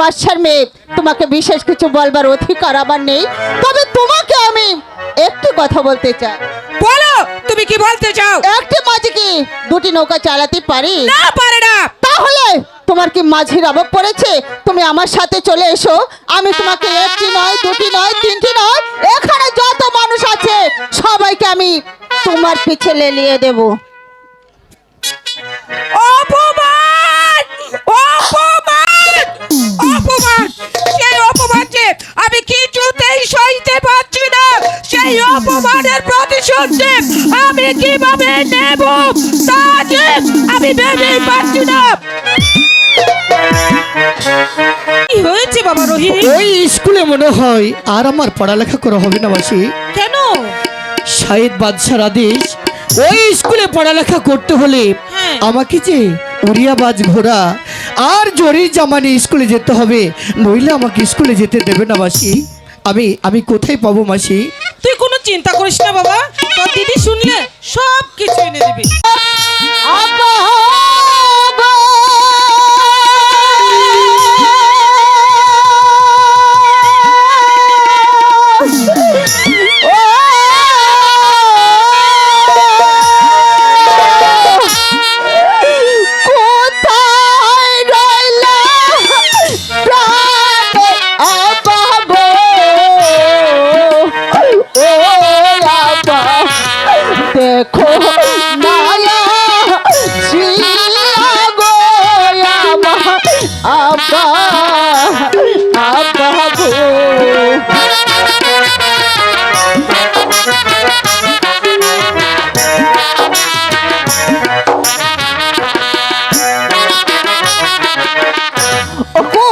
বাচ্চার মেয়ে তোমাকে বিশেষ কিছু বলবার অধিকার আমার নেই। তবে তোমাকে আমি একটি কথা বলতে চাই। বলো তুমি কি বলতে চাও? একটি মাঝি কি দুটি নৌকা চালাতে পারি? না পারে না। তাহলে তোমার কি মাঝির অভাব পড়েছে? তুমি আমার সাথে চলে এসো। আমি তোমাকে একটি নয় দুটি নয় তিনটি নয় এখানে যত মানুষ আছে সবাইকে আমি তোমার পিছে লেলিয়ে দেব। সেই অপমানের প্রতিশোধ আমি কীভাবে নেব? তা আমি ভেবেই পাচ্ছি না। কি হয়েছে বাবা রোহিণী ওই স্কুলে মনে হয় আর আমার পড়ালেখা করা হবে না মাসি। কেন? শাহিদ বাদশার আদেশ ওই স্কুলে পড়ালেখা করতে হলে হ্যাঁ। আমাকে যে উড়িয়াবাজ ঘোড়া আর জরির জামানি স্কুলে যেতে হবে নইলে আমাকে স্কুলে যেতে দেবে না মাসি। আমি আমি কোথায় পাবো মাসি? চিন্তা করিস না বাবা তোর দিদি শুনলে সব কিছু এনে দিবি। কোথায় কোথায়